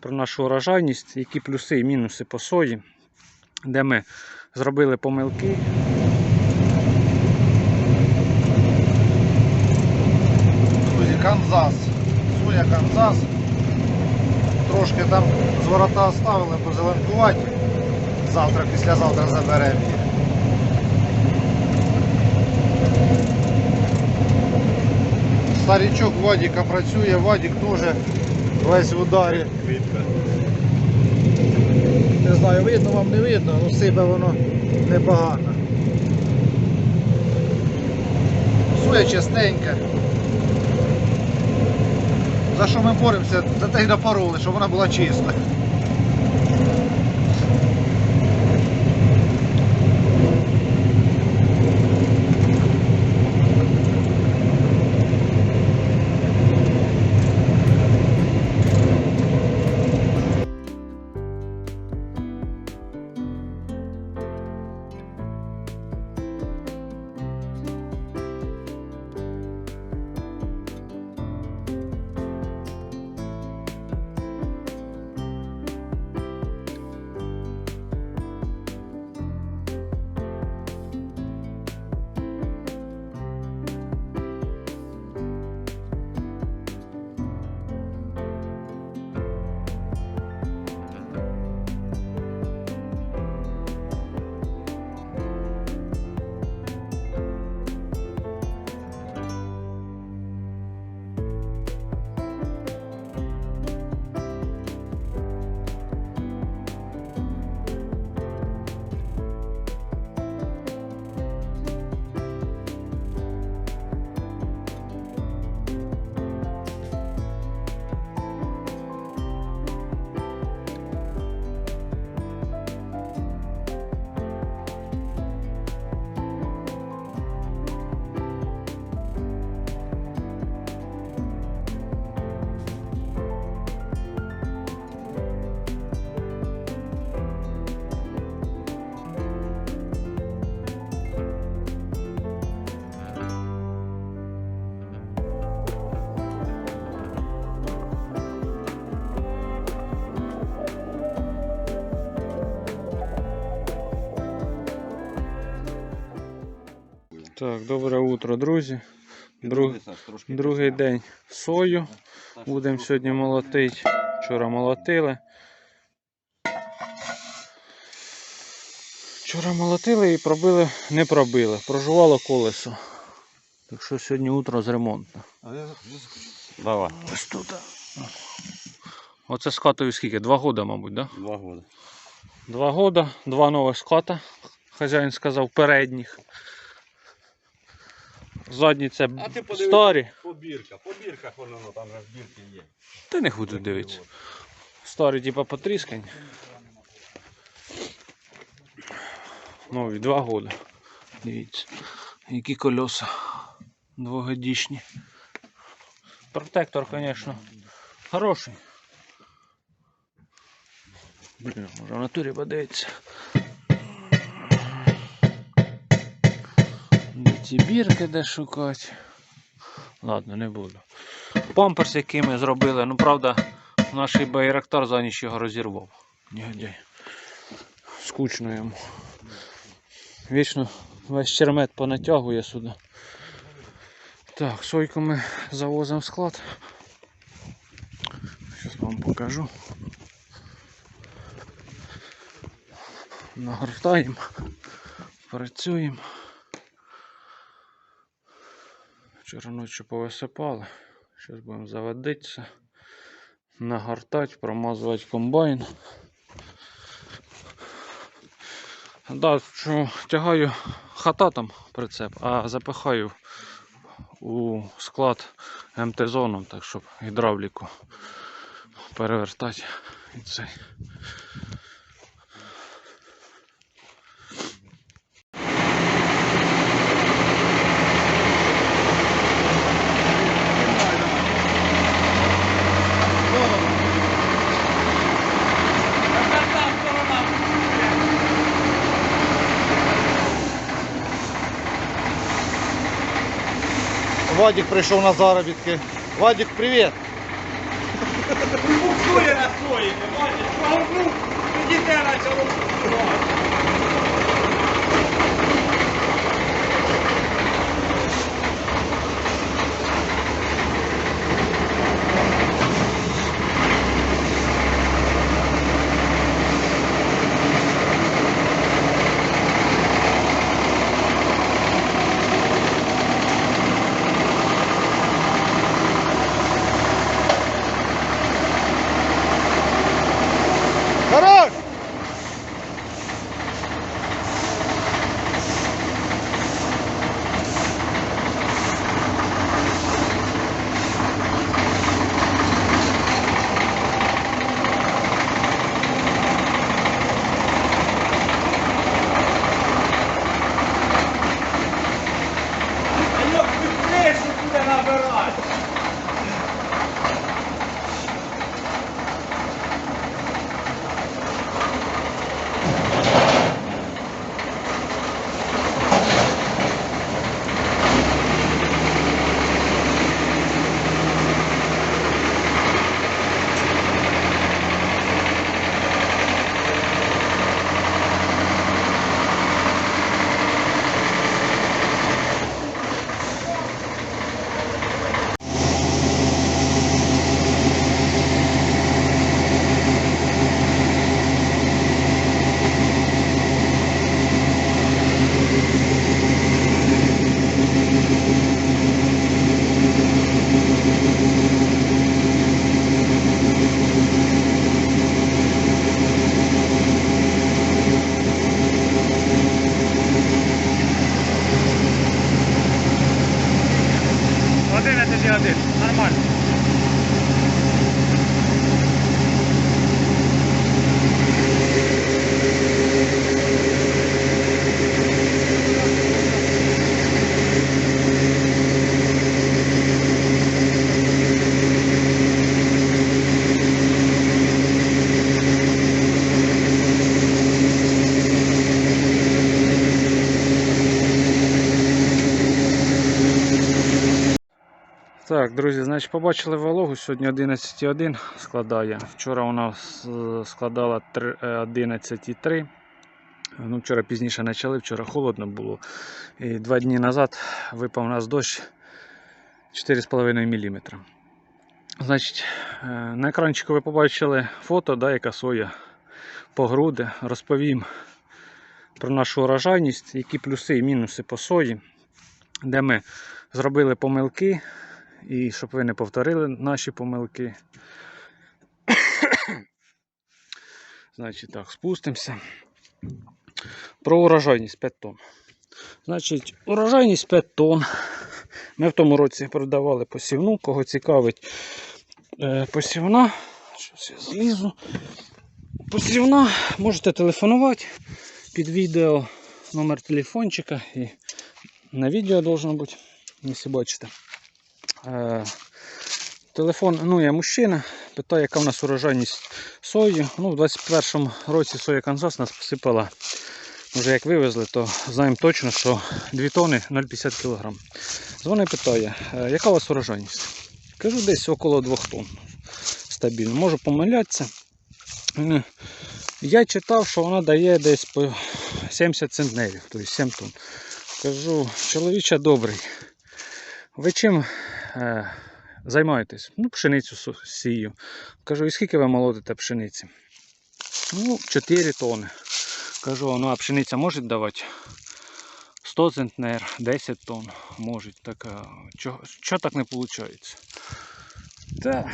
про нашу урожайність, які плюси і мінуси по сої, де ми зробили помилки. Друзі, Канзас. Соя Канзас. Трошки там з ворота оставили позеленкувати. Завтра, післязавтра заберемо їх. Старічок Вадіка працює, Вадік теж весь в ударі. Не знаю, видно вам не видно, але сипе воно непогано. Сує чистенька. За що ми боремося? За те й напороли, щоб вона була чиста. Так, добре утро, друзі. Друг, другий день сою. Будемо сьогодні молотити. Вчора молотили. Вчора молотили і пробили, не пробили. Прожувало колесо. Так що сьогодні утро з ремонту. Давай. Ось тут. Оце хатою скільки? Два года, мабуть, да? Два года. Два года, два нових ската. Хазяїн сказав, передніх. Задні це А ти подивись. старі. Побірка, по бірках воно ну, там же ж бірки є. Та не буду дивитися. Старі, типа потріскані. Нові, два года. Дивіться. Які колеса. Двогодічні. Протектор, звісно, хороший. Блін, може в натурі подивитися. Де бірки де шукати. Ладно, не буду. Памперс, який ми зробили, ну правда, наш байрактар за ніч його розірвав. Негодяй. Скучно йому. Вічно весь чермет понатягує сюди. Так, сойку ми завозимо в склад. Зараз вам покажу. Нагортаємо, працюємо. Вчора ночі повисипали. Зараз будемо заводитися, нагортати, промазувати комбайн. Да, що тягаю хата там прицеп, а запихаю у склад МТ-зону, так щоб гідравліку перевертати і цей. Вадик прийшов на заробітки. Вадик, привіт! Буксує на ти бачиш? Погорнув, тоді те почало Так, друзі, значить, побачили вологу. Сьогодні 11,1 складає. Вчора вона складала е, 11,3. Ну, вчора пізніше почали, вчора холодно було. І два дні назад випав у нас дощ 4,5 мм. Значить, е, на екранчику ви побачили фото, да, яка соя по груди. Розповім про нашу урожайність, які плюси і мінуси по сої, де ми зробили помилки, і щоб ви не повторили наші помилки. Значить так, спустимося. Про урожайність 5 тонн. Значить, урожайність 5 тонн. Ми в тому році продавали посівну, кого цікавить е, посівна. Щось я злізу. Посівна, можете телефонувати під відео номер телефончика і на відео должно бути, якщо бачите. Е, Телефон, ну я мужчина, питає, яка в нас урожайність сої. Ну, в 21-му році соя Канзас нас посипала. Вже як вивезли, то знаємо точно, що 2 тони 0,50 кг. Дзвонить питає, «Е, яка у вас урожайність? Кажу, десь около 2 тонн. Стабільно. Можу помилятися. Я читав, що вона дає десь по 70 центнерів, тобто 7 тонн. Кажу, чоловіча добрий. Ви чим е, займаєтесь? Ну, пшеницю сію. Кажу, і скільки ви молодите пшениці? Ну, 4 тони. Кажу, ну а пшениця може давати 100 центнер, 10 тонн може. Так, чого, чого так не виходить? Та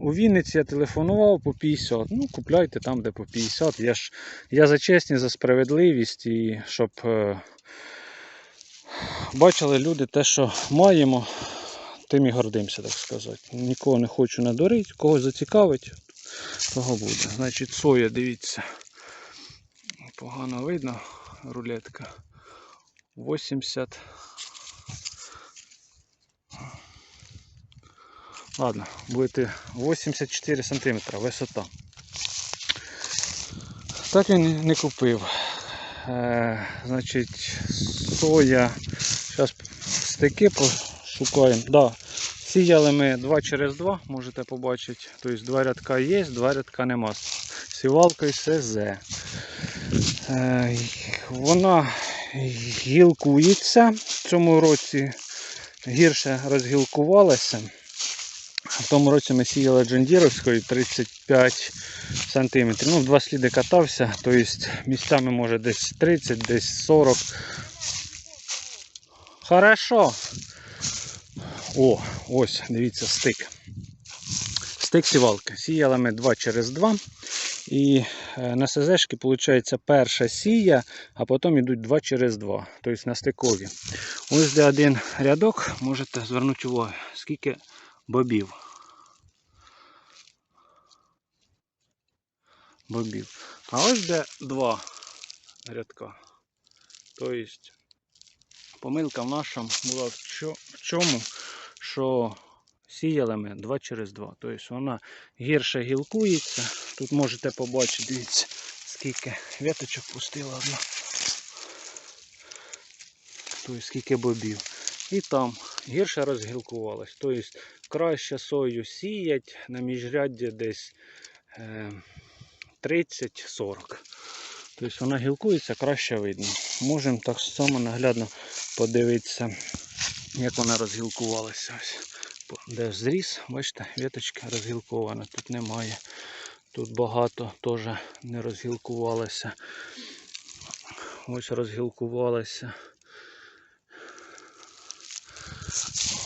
у Вінниці я телефонував по 50. Ну, купляйте там, де по 50. Я ж я за чесність, за справедливість і щоб е, бачили люди те, що маємо, тим і гордимося, так сказати. Нікого не хочу надурити, когось зацікавить, того буде. Значить, соя, дивіться. Погано видно, рулетка. 80. Ладно, будете 84 см висота. Так він не купив. Е, значить, соя. Зараз стики пошукаємо. Да, Сіяли ми 2 через 2, можете побачити. Тобто два рядка є, два рядка нема. Сівалкою СЗ. Вона гілкується. В цьому році гірше розгілкувалася. В тому році ми сіяли джендіровською 35 см. Ну, два сліди катався, тобто місцями може десь 30, десь 40. Хорошо. О, ось, дивіться, стик. Стик сівалки. Сіяли ми 2 через 2. І е, на СЗшки, виходить, перша сія, а потім йдуть 2 через 2. Тобто на стикові. Ось де один рядок, можете звернути увагу, скільки бобів. Бобів. А ось де два рядка. Тобто помилка в нашому була в чому, що сіяли ми 2 через 2. Тобто вона гірше гілкується. Тут можете побачити, дивіться, скільки віточок пустила одна. Тобто скільки бобів. І там гірше розгілкувалась. Тобто краще сою сіять на міжрядді десь е, 30-40. Тобто вона гілкується, краще видно. Можемо так само наглядно подивитися, як вона розгілкувалася. Ось. Де зріс, бачите, віточка розгілкована, тут немає. Тут багато теж не розгілкувалося. Ось розгілкувалося.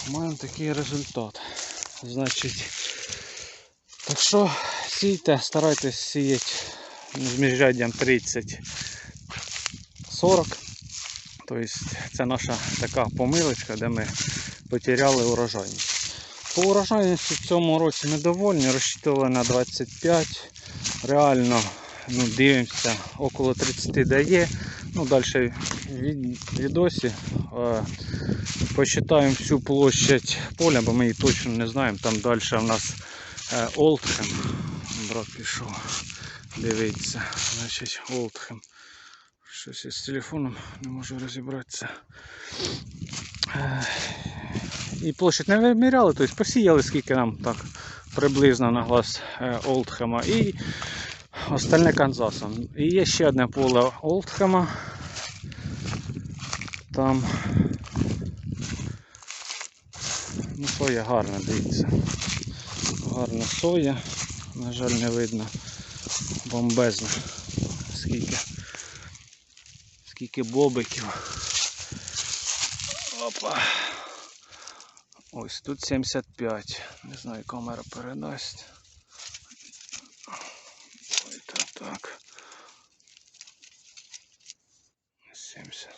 Маємо такий результат. Значить, так що сійте, старайтесь сіяти з міжряддям 30 40. Тобто це наша така помилочка, де ми потеряли урожайність. По урожайності в цьому році ми довольні, розчитували на 25. Реально ну, дивимося, около 30 дає. Ну, далі від, відосі е, посчитаємо всю площадь поля, бо ми її точно не знаємо. Там далі в нас е, Олдхем. Брат пішов. Дивіться, значить Олдхем. Щось із телефоном не можу розібратися. Е, І площадь не виміряли, тобто посіяли скільки нам так приблизно на глаз е, Олдхема і остальне Канзасом. І є ще одне поле Олдхема. Там ну, соя гарна, дивіться. Гарна соя. На жаль, не видно. Бомбезна. Скільки. Скільки бобиків. Опа. Ось тут 75. Не знаю, камера передасть. Ой, так, так. 70.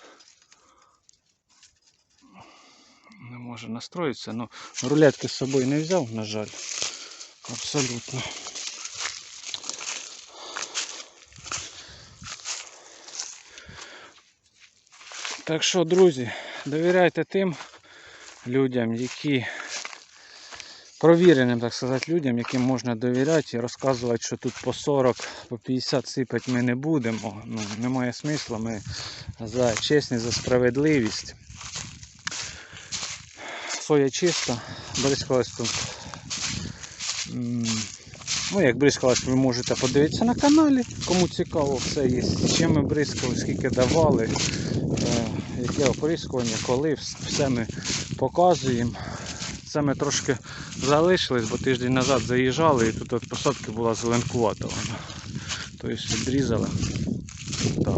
Не може настроїтися, ну рулетки з собою не взяв, на жаль. Абсолютно. Так що, друзі, довіряйте тим людям, які провіреним, так сказати, людям, яким можна довіряти і розказувати, що тут по 40, по 50 сипати ми не будемо. Ну, немає смисла. Ми за чесність, за справедливість. Соя чиста, бризкалась тут. Ну, як бризкалась, ви можете подивитися на каналі, кому цікаво, все є. Чим ми бризкали, скільки давали, яке оприскування, коли, все ми показуємо. Це ми трошки залишились, бо тиждень назад заїжджали і тут от посадки була зеленкувата вона. Тобто відрізали. Так.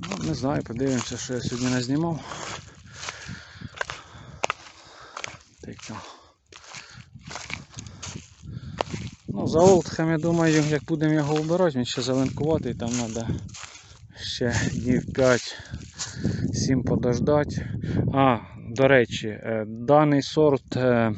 Ну, не знаю, подивимося, що я сьогодні назнімав. Так. Ну, за Олдхем, я думаю, як будемо його вбирати, він ще зеленкуватий, там треба ще днів 5-7 подождати. А, до речі, е, даний сорт е, е,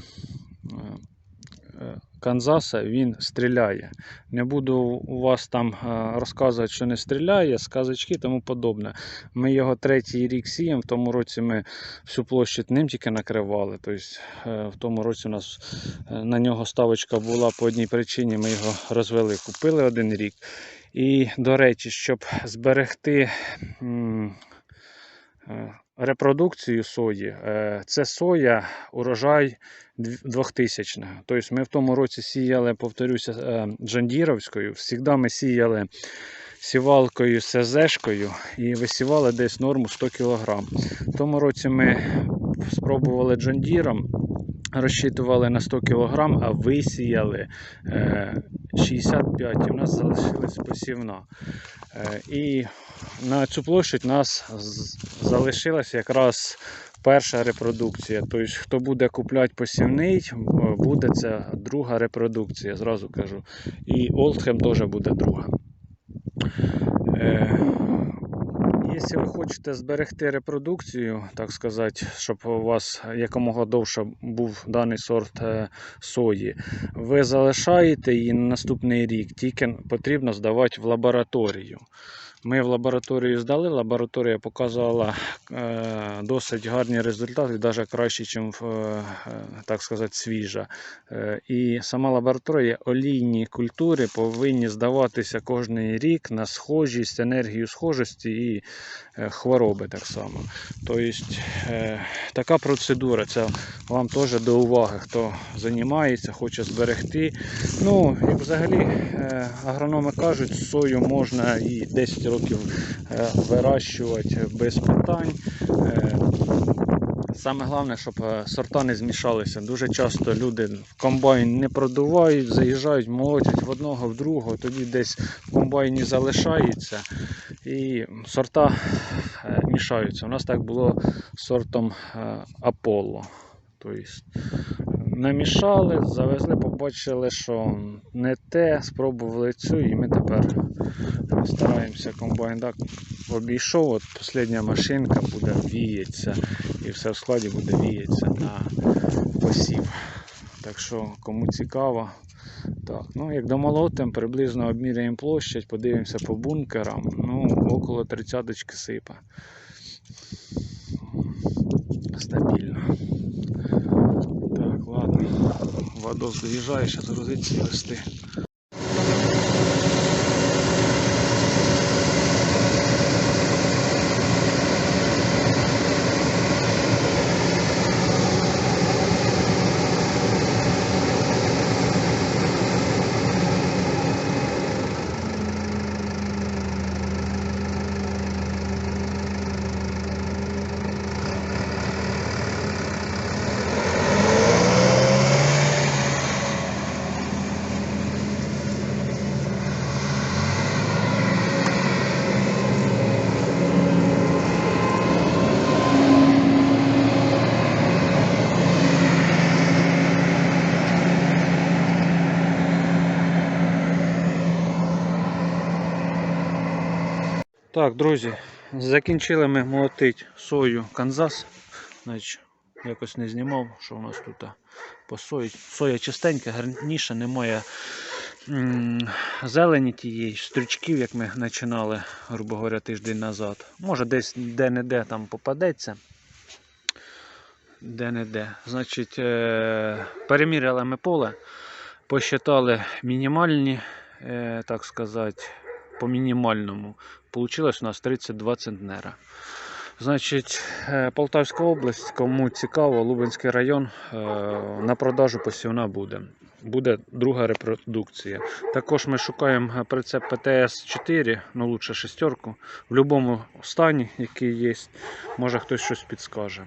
Канзаса він стріляє. Не буду у вас там розказувати, що не стріляє, сказочки і тому подобне. Ми його третій рік сіємо, в тому році ми всю площадь ним тільки накривали. Тобто, в тому році у нас на нього ставочка була по одній причині, ми його розвели, купили один рік. І, до речі, щоб зберегти е, репродукцію сої. Е, Це соя, урожай 2000 го Тобто ми в тому році сіяли, повторюся, е, джандіровською. Всігда ми сіяли сівалкою СЗшкою і висівали десь норму 100 кг. В тому році ми спробували джандіром, розчитували на 100 кг, а висіяли е, 65 і в нас залишилась посівна. Е, І на цю площадь у нас з- залишилася якраз перша репродукція. Тобто, хто буде купляти посівний, е, буде це друга репродукція, зразу кажу. І Олдхем теж буде друга. Якщо ви хочете зберегти репродукцію, так сказати, щоб у вас якомога довше був даний сорт е, сої, ви залишаєте її на наступний рік, тільки потрібно здавати в лабораторію. Ми в лабораторію здали, лабораторія показала е, досить гарні результати, навіть кращі, ніж е, так сказати, свіжа. Е, і сама лабораторія олійні культури повинні здаватися кожен рік на схожість, енергію схожості і хвороби так само. Тобто така процедура, це вам теж до уваги, хто займається, хоче зберегти. Ну, як взагалі агрономи кажуть, сою можна і 10 років е, вирощувати без питань. Е, Саме головне, щоб е, сорта не змішалися. Дуже часто люди в комбайн не продувають, заїжджають, молотять в одного, в другого, тоді десь в комбайні залишається і сорта мішаються. У нас так було з сортом Аполло. Тобто намішали, завезли, побачили, що не те, спробували цю, і ми тепер стараємося комбайн так обійшов. От остання машинка буде віється, і все в складі буде віється на посів. Так що, кому цікаво, так, ну як домолотим, приблизно обміряємо площадь, подивимося по бункерам, ну, около тридцяточки сипа. Стабільно. Так, ладно. Вадос доїжджає, зараз грузиться і вести. Так, друзі, закінчили ми молотити сою Канзас. Значить, якось не знімав, що у нас тут по сої. Соя чистенька, гарніша, немає зелені тієї, стрючків, як ми починали, грубо говоря, тиждень назад. Може десь де-не-де там попадеться. Де-не-де. Значить, е- переміряли ми поле, посчитали мінімальні, е- так сказати, по мінімальному. Получилось у нас 32 центнера. Значить, е, Полтавська область, кому цікаво, Лубенський район е, на продажу посівна буде. Буде друга репродукція. Також ми шукаємо прицеп ПТС-4, ну лучше шестерку, в будь-якому стані, який є. Може хтось щось підскаже.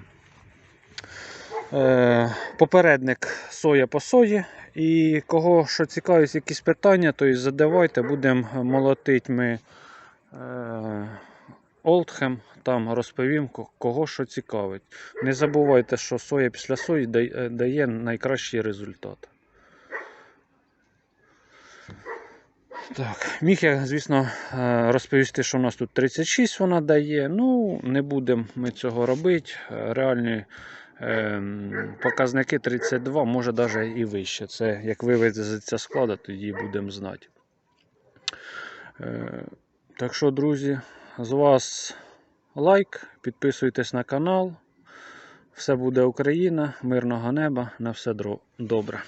Е, Попередник соя по сої. І кого що цікавить, якісь питання, то і задавайте, будемо молотити ми е, Олдхем, там розповім, кого що цікавить. Не забувайте, що соя після сої дає, е, найкращий результат. Так, міг я, звісно, розповісти, що у нас тут 36 вона дає. Ну, не будемо ми цього робити. Реальні ем, показники 32, може навіть і вище. Це як вивезеться склада, тоді будемо знати. Е, Так що, друзі, з вас лайк, підписуйтесь на канал. Все буде Україна, мирного неба, на все добре.